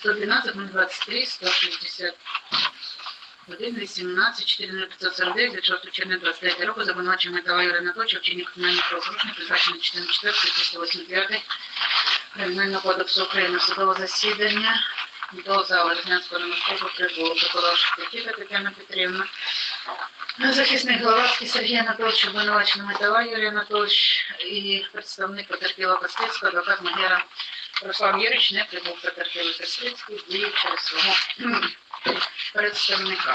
112, 023, 160. 1, 18, 4, 549, від 6 червня 23 року за обвинуваченням Метала Юрія Анатольовича вчинення кримінальних правопорушень, призначених частиною 4, 385 Кримінального кодексу України. Судове засідання до зали Різнянського районного прибуло. Прокурор Шепетіка Тетяна Петрівна, захисник Главацький Сергій Анатолійович, обвинувачений Метала Юрій Анатолійович і представник потерпілого Костицького, адвокат Магера Руслан Юрійович не прибув потерпілий Костицький, діє через свого представника.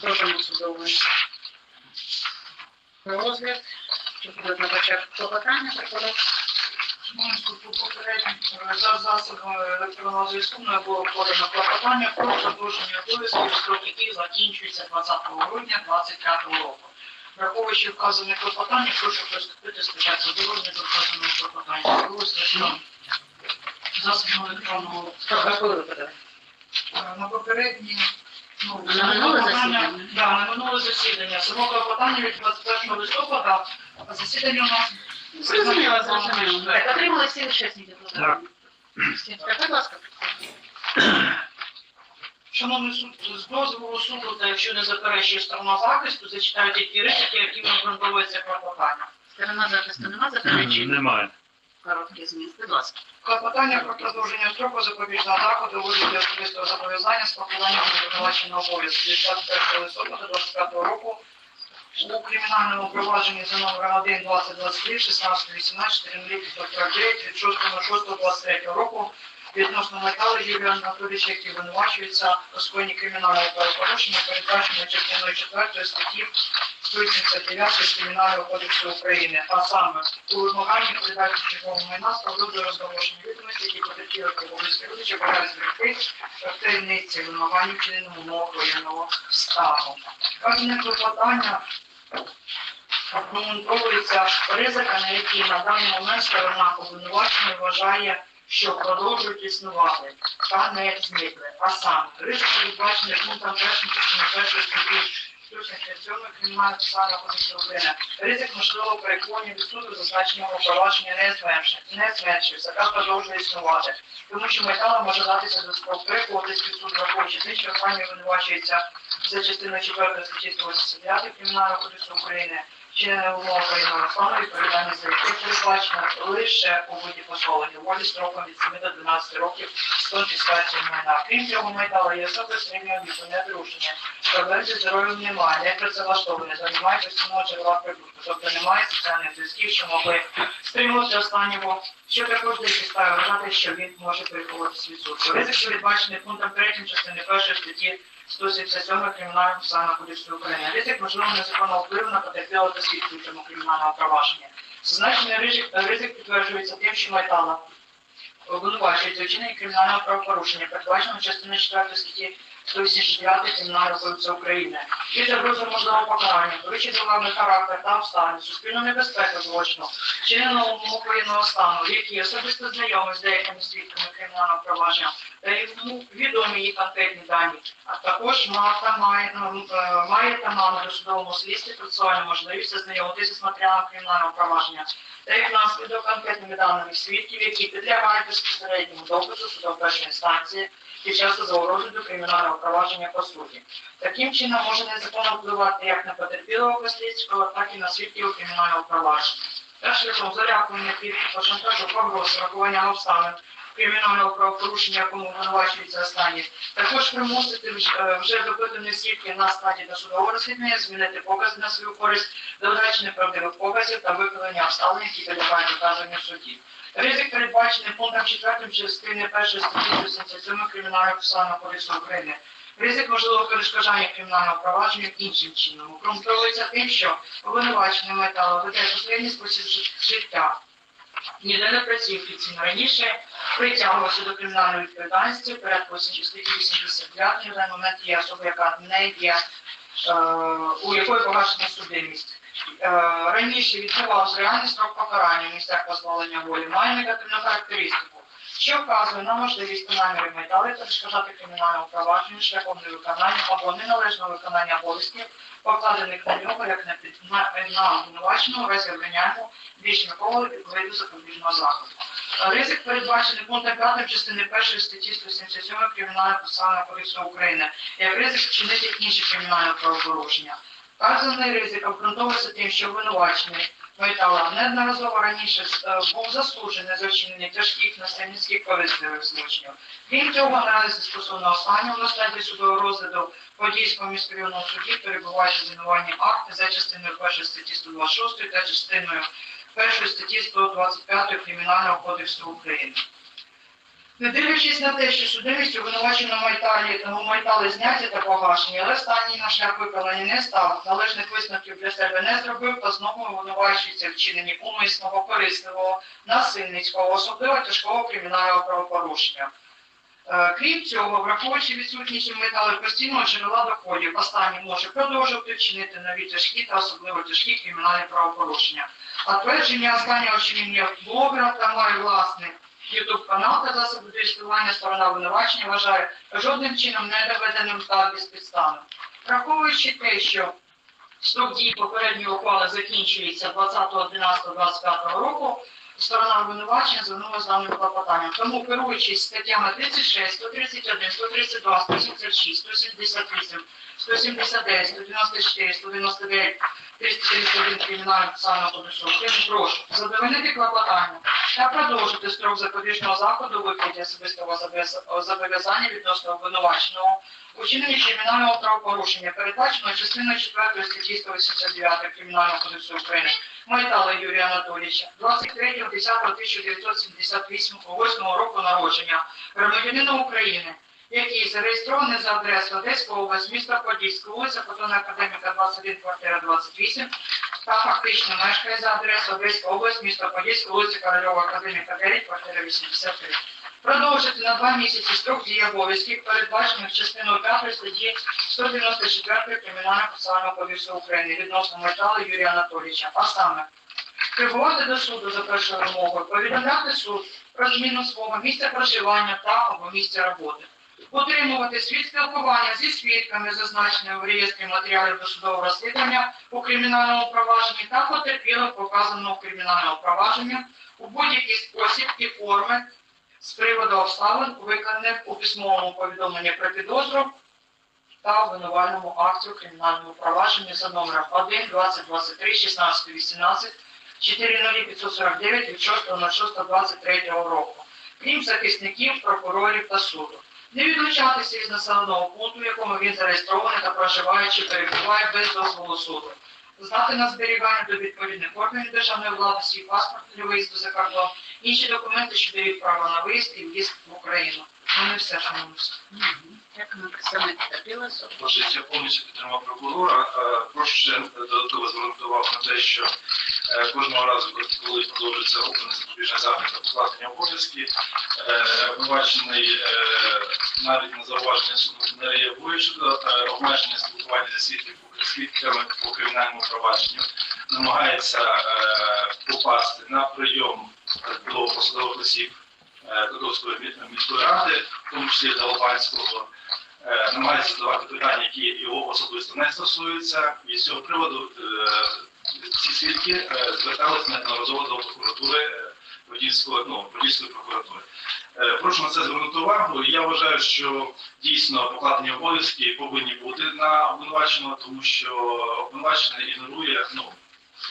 Продано судовий розгляд. Буде на початку клопотання прокурор? За засобами електронного зв'язку мною було подано клопотання про продовження обов'язків, строк яких закінчується 20 грудня 2025 року. Враховуючи вказане клопотання, прошу приступити спочатку до розгляду вказаного клопотання. Розгляд засобами електронного? Е, на попередні ну, На минуле засідання? Да, на минуле засідання. Само клопотання від 21 листопада, а засідання у нас Зрозуміло, зрозуміло. Так, отримали всі учасники Так. клопотання? Всі. Так, будь ласка. Шановний суд, з дозволу суду, та якщо не заперечує сторона захисту, зачитаю ті ризики, якими обґрунтовується клопотання. Сторона захисту нема заперечень? Немає. Короткий зміст, будь ласка. Клопотання про продовження строку запобіжного заходу у вигляді особистого зобов'язання з покладанням обвинуваченого обов'язку від 21 листопада 25 року у кримінальному провадженні за номером 1 2023 16 18 4 від 6.06.23 року відносно Натали Юрія Анатолійовича, який винувачується у скоєнні кримінального правопорушення, передбаченого частиною 4 статті 189 Кримінального кодексу України, а саме у вимаганні передачі чергового майна з поводу розголошення відомості, які потерпіли правової родичі, бажають зберегти в таємниці вимагання вчиненому умов воєнного стану. Вказане клопотання обґрунтовується ризиками, які на даний момент сторона обвинувачення вважає, що продовжують існувати та не зникли. А саме, ризик передбачений пунктом першим першої статті 177 Кримінального процесуального кодексу. Ризик можливого переклонення від суду зазначеного провадження не зменшує- не зменшується, та продовжує існувати. Тому що металом може датися до спровокуватись під суд, враховуючи те, що винувачується за частиною 4 статті 189 Кримінального кодексу України, умова воєнного стану, відповідальність за яке передбачено лише у виді позбавлення волі строком від 7 до 12 років з майна. Крім цього, метал є особи віку, не друження, проблем зі здоров'ям немає, не працевлаштовані, займає постійного джерела прибутку, тобто немає соціальних зв'язків, що могли стримувати останнього, що також дає підстави вважати, що він може переховуватися від суду. Ризик, передбачений пунктом 3 частини 1 статті 177 Кримінального процесуального кодексу України. Ризик можливо незаконного впливу на потерпілого та кримінального провадження. Зазначений ризик, ризик підтверджується тим, що Майтала обвинувачується вчинення кримінального правопорушення, передбаченого частиною 4 статті 189 Кримінального кодексу України. І загроза можливого покарання, порушить законний характер та обставини, суспільну небезпеку злочину, вчиненого умов воєнного стану, які особисто знайомі з деякими свідками кримінального провадження, та йому відомі їх конкретні дані, а також мата має, ну, е, має та має на досудовому слідстві процесуальну можливість ознайомитися з матеріалом кримінального провадження як наслідок конкретними даними свідків, які підлягають безпосередньому доказу судом першої інстанції під час розгляду кримінального провадження по суді. Таким чином може незаконно впливати як на потерпілого Кослівського, так і на свідків кримінального провадження. Та шляхом залякування під шантажу погроз, врахування обставин кримінального правопорушення, якому обвинувачується останній, також примусити вже, е, допитані свідки на стадії досудового розслідування змінити покази на свою користь, додачі неправдивих показів та виправлення обставин, які підлягають доказанню в суді. Ризик передбачений пунктом 4 частини 1 статті 87 Кримінального процесуального кодексу України. Ризик можливого перешкоджання кримінального провадження іншим чином. Обґрунтовується тим, що обвинувачений металу веде послідній спосіб життя. Ніде не працює офіційно раніше, притягувався до кримінальної відповідальності порядку статті 89 на даний момент є особа, яка не є, е, у якої погашена судимість. Е, раніше відбувався реальний строк покарання в місцях позбавлення волі, має негативну характеристику. Що вказує на можливість та наміри метали перешкоджати кримінальному провадженню шляхом невиконання або неналежного виконання обов'язків, покладених на нього як на, обвинуваченого разі обвиняємо більш м'якого виду запобіжного заходу. Ризик передбачений пунктом 5 частини 1 статті 177 Кримінального процесуального кодексу України, як ризик вчинити інші кримінальні правопорушення. Вказаний ризик обґрунтовується тим, що обвинувачений Майтала неодноразово раніше е, був засуджений за вчинення тяжких насильницьких повістливих злочинів. Крім цього, аналізу стосовно останнього на стадії судового розгляду Подільського міськрайонного суді перебувають звинувальні акти за частиною 1 статті 126 та частиною 1 статті 125 Кримінального кодексу України. Не дивлячись на те, що судимість обвинуваченого Майталі, у Майтали зняті та погашені, але останній на шлях виконання не став, належних висновків для себе не зробив, та знову обвинувачується вчиненні умисного, корисливого, насильницького, особливо тяжкого кримінального правопорушення. Е, Крім цього, враховуючи відсутність метали постійного джерела доходів, останній може продовжувати вчинити нові тяжкі та особливо тяжкі кримінальні правопорушення. А твердження останнього вчинення блогера та має власний Ютуб канал та засоби реєстрування сторона обвинувачення вважає жодним чином не доведеним та безпідставним. Враховуючи те, що строк дії попередньої ухвали закінчується 20.11.25 року, сторона обвинувачення звернулася з даним клопотанням. Тому, керуючись статтями 36, 131, 132, 176, 178, 179, 194, 199, 331 Кримінального процесуального кодексу прошу задовольнити клопотання та продовжити строк запобіжного заходу у вигляді особистого зобов'яз- зобов'язання відносно обвинуваченого у вчиненні кримінального правопорушення, передбаченого частиною 4 статті 189 Кримінального кодексу України. Майтала Юрія Анатолійовича, 23.10.1978 року народження, громадянина України, який зареєстрований за адресою Одеська область, місто Подільська, вулиця Фотона Академіка 21, квартира 28, та фактично мешкає за адресою Одеська область, місто Подільська, вулиця Корольова Академіка 9, квартира 83. Продовжити на два місяці строк дії обов'язків, передбачених частиною 5 статті 194 Кримінального процесуального кодексу України відносно Майтала Юрія Анатолійовича, а саме прибувати до суду за першою вимогою, повідомляти суд про зміну свого місця проживання та або місця роботи, утримувати свід спілкування зі свідками, зазначеними в реєстрі матеріалів досудового розслідування у кримінальному провадженні та потерпілих показаного кримінального провадження у будь-який спосіб і форми з приводу обставин, виконаних у письмовому повідомленні про підозру та обвинувальному акті у кримінальному провадженні за номером 1 20 23 16 18 40549 від 6.06.23 року, крім захисників, прокурорів та суду. Не відлучатися із населеного пункту, в якому він зареєстрований та проживає чи перебуває без дозволу суду. Здати на зберігання до відповідних органів державної влади свій паспорт для виїзду за кордон, інші документи, що дають право на виїзд і в'їзд в Україну. Ну, не все, шановні. Як ми представник? Отже, я повністю підтримав прокурора. Е, Прошу ще додатково звернути увагу на те, що е, кожного разу, коли продовжується обраний запобіжний захід та покладення обов'язки, е, обвинувачений е, навіть на зауваження суду не реагує щодо е, обмеження спілкування зі свідків- свідками по кримінальному провадженню, намагається е, попасти на прийом до посадових осіб е, Кодовської міської ради, в тому числі до Лопанського е, намагається задавати питання, які його особисто не стосуються. І з цього приводу е, ці свідки е, зверталися неодноразово до прокуратури е, Подільської, ну, прокуратури. Е, Прошу на це звернути увагу. Я вважаю, що дійсно покладені обов'язки повинні бути на обвинуваченого, тому що обвинувачений ігнорує ну,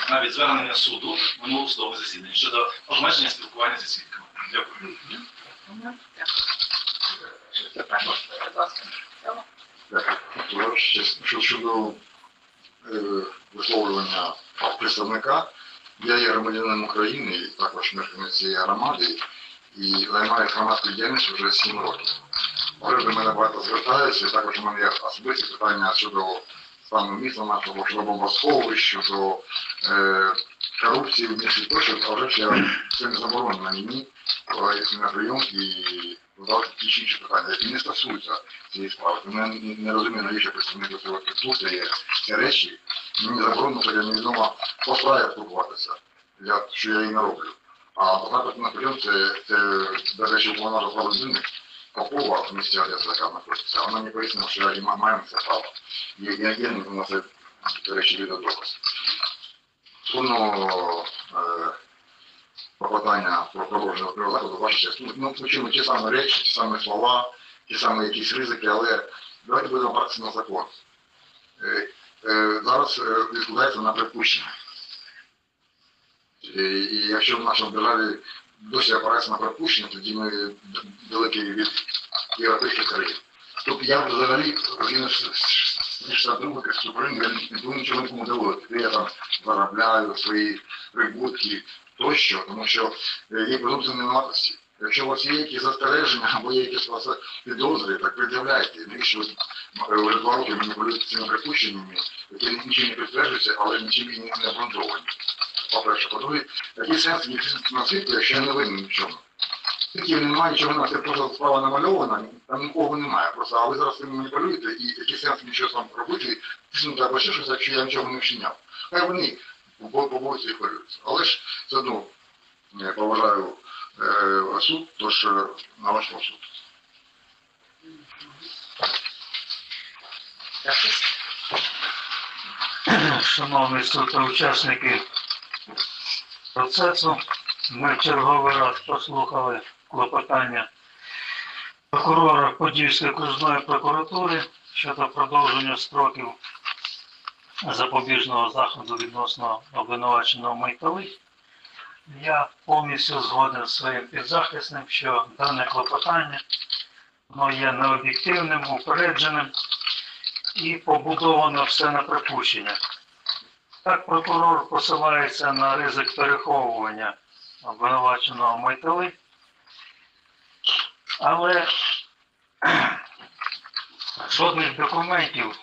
навіть звернення суду в минулому судовому засіданні щодо обмеження спілкування зі свідками. Дякую. Щодо е, висловлювання представника, я є громадянином України також мешканець цієї громади і займаюся громадською діяльністю вже 7 років. Вже до мене багато звертаються, і також у мене є особисті питання щодо стану міста нашого, щодо бомбосховищ, щодо е, корупції в місті тощо, а вже я це не заборонено мені, якщо на прийом і задавати інші питання, які не стосуються цієї справи. Тому я не, не розумію, навіщо представник цього підпустує ці речі. Мені заборонено, що я невідомо по справі спілкуватися, я, що я і не роблю. А багато на прийом це, це, до речі, вона розмова людини Попова в місті Одеса, яка знаходиться. Вона мені пояснила, що я і маємо це право. Є, є, є на це, до речі, відеодоказ. Стосовно е, попадання про продовження заходу, ваша ну, почуємо ті самі речі, ті самі слова, ті самі якісь ризики, але давайте будемо братися на закон. Е, е, зараз е, відкладається на припущення. І, якщо в нашому державі досі опирається на припущення, тоді ми далекі від європейських країн. Тобто я взагалі згідно з 62 Конституції я не буду нічого нікому доводити, я там заробляю свої прибутки тощо, тому що е, є презумпція невинуватості. Якщо у вас є якісь застереження або є якісь у вас підозри, так пред'являйте. Ви е, вже два роки маніпулюєте цими припущеннями, які нічим не підтверджуються, але нічим не обґрунтовані. По-перше, по-друге, який сенс на світло, якщо я не винен в чому. Немає, нічого немає, це просто справа намальована, там нікого немає. Просто, а ви зараз цим маніпулюєте, і який сенс щось там робити, тиснути або ще щось, якщо я нічого не вчиняв. Хай вони побоюються і хвилюються. Але ж все одно я поважаю е, суд, тож е, на ваш суд. Шановні суд учасники процесу, ми в черговий раз послухали клопотання прокурора Подільської окружної прокуратури щодо продовження строків запобіжного заходу відносно обвинуваченого Майтали. Я повністю згоден з своїм підзахисним, що дане клопотання воно є необ'єктивним, упередженим і побудовано все на припущення. Так прокурор посилається на ризик переховування обвинуваченого Майтали, але жодних документів,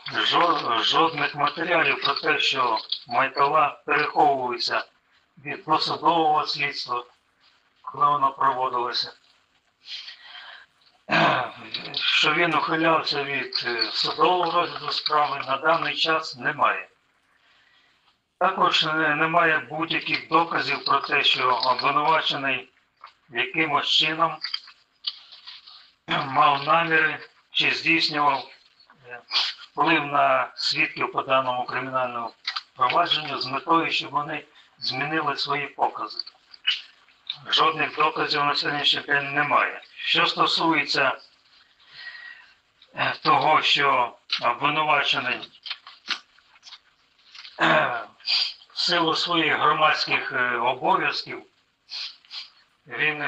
жодних матеріалів про те, що Майтала переховується від досудового слідства, коли воно проводилося, що він ухилявся від е, судового розгляду справи на даний час немає. Також немає будь-яких доказів про те, що обвинувачений якимось чином мав наміри чи здійснював е, вплив на свідків по даному кримінальному провадженню з метою, щоб вони змінили свої покази. Жодних доказів на сьогоднішній день немає. Що стосується е, того, що обвинувачений е, в силу своїх громадських обов'язків він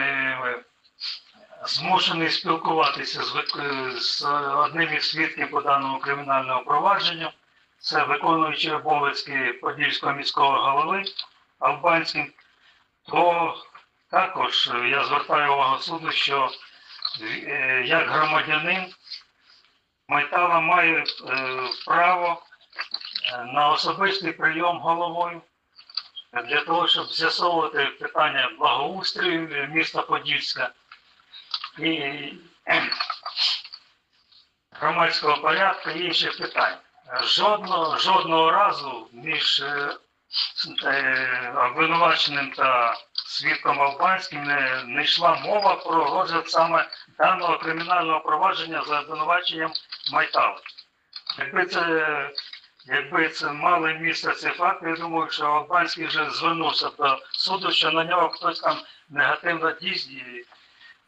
змушений спілкуватися з, е, з одним із свідків по даному кримінальному провадженню. Це виконуючий обов'язки Подільського міського голови Албанським, то також е, я звертаю увагу суду, що е, як громадянин Майтала має право на особистий прийом головою для того, щоб з'ясовувати питання благоустрою міста Подільська і е, громадського порядку і інших питань. Жодного, жодного разу між е, е, обвинуваченим та свідком Албанським не, не йшла мова про розгляд саме даного кримінального провадження за обвинуваченням Майтали. Якби це, якби це мали місце цей факт, я думаю, що Албанський вже звернувся до суду, що на нього хтось там негативно дійсні-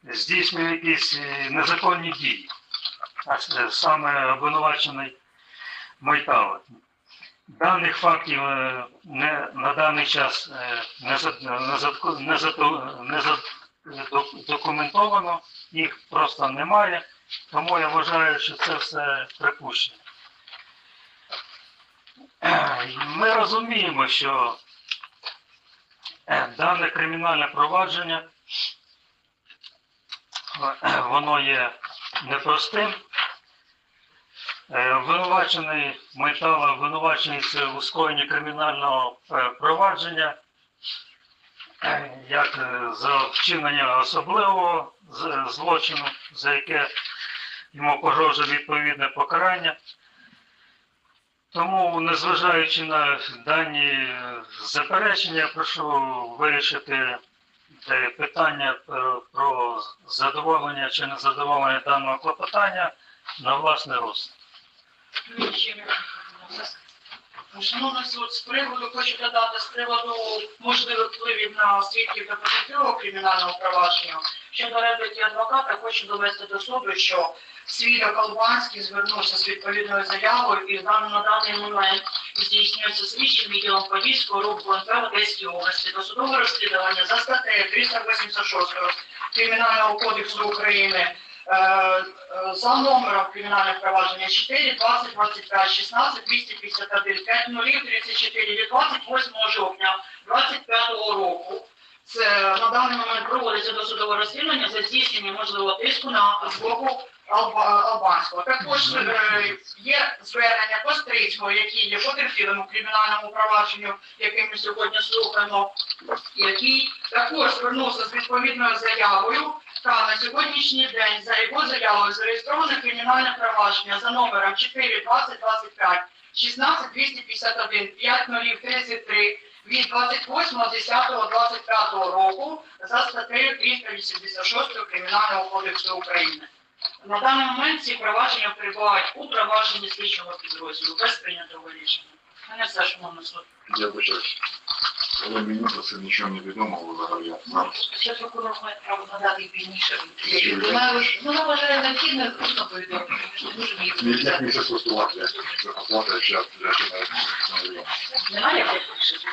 здійснює якісь е, незаконні дії, а саме обвинувачений Майтала. Даних фактів е, не, на даний час е, не, не, не, за- не за- їх просто немає, тому я вважаю, що це все припущення. Е, Ми розуміємо, що е, дане кримінальне провадження е, воно є непростим. Е, Обвинувачений Майтала, обвинувачений це у скоєнні кримінального е, провадження, е, як за вчинення особливого злочину, за яке йому погрожує відповідне покарання. Тому, незважаючи на дані заперечення, прошу вирішити питання про, про задоволення чи незадоволення даного клопотання на власний розсуд. Ну, Шановний суд, з приводу хочу додати з приводу можливих впливів на свідків та потерпілого кримінального провадження. Щодо репліки адвоката, хочу довести до суду, що свідок Албанський звернувся з відповідною заявою і на даний момент здійснюється слідчим відділом Подільського руху НП Одеській області. Досудове розслідування за статтею 386 Кримінального кодексу України е, е, за номером кримінального провадження 4, 20, 25, 16, 251, 5 нулів, 34 від 28 жовтня 25 року. Це на даний момент проводиться досудове розслідування за здійснення можливого тиску на з боку Алба- Албанського. Також е, є звернення Кострицького, який є потерпілим у кримінальному провадженню, яке ми сьогодні слухаємо, який також звернувся з відповідною заявою та на сьогоднішній день за його заявою зареєстроване кримінальне провадження за номером 4 20 25 16 251 5 33 від 28 10 25 року за статтею 386 Кримінального кодексу України. На даний момент ці провадження перебувають у провадженні слідчого підрозділу без прийнятого рішення. Мене все, шановний суд. Я вибачаюсь. Але мені про це нічого не відомо взагалі. Зараз. Ще прокурор має право надати пізніше. Вона вона вважає необхідне усно повідомити. Ми ж не можемо її Ні, Як мені це спростувати? Спростувати, якщо я ще навіть не відомо? Немає як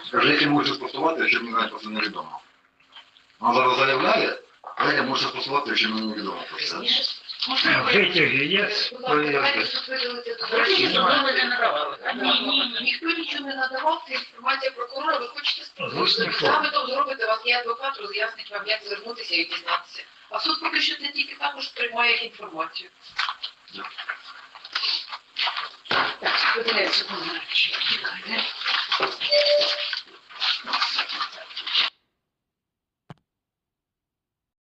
Скажи, як я можу спростувати, якщо мені навіть про це невідомо? Вона зараз заявляє, а як я можу спростувати, якщо мені невідомо про це? Можливо, Витяги є, надавали. Ні, ні, ні. Ніхто нічого не надавав, це інформація прокурора, ви хочете Зручний спробувати. форм. Запитом зробите, вас є адвокат, роз'яснить вам, як звернутися і дізнатися. А суд поки що тільки також приймає інформацію. Так.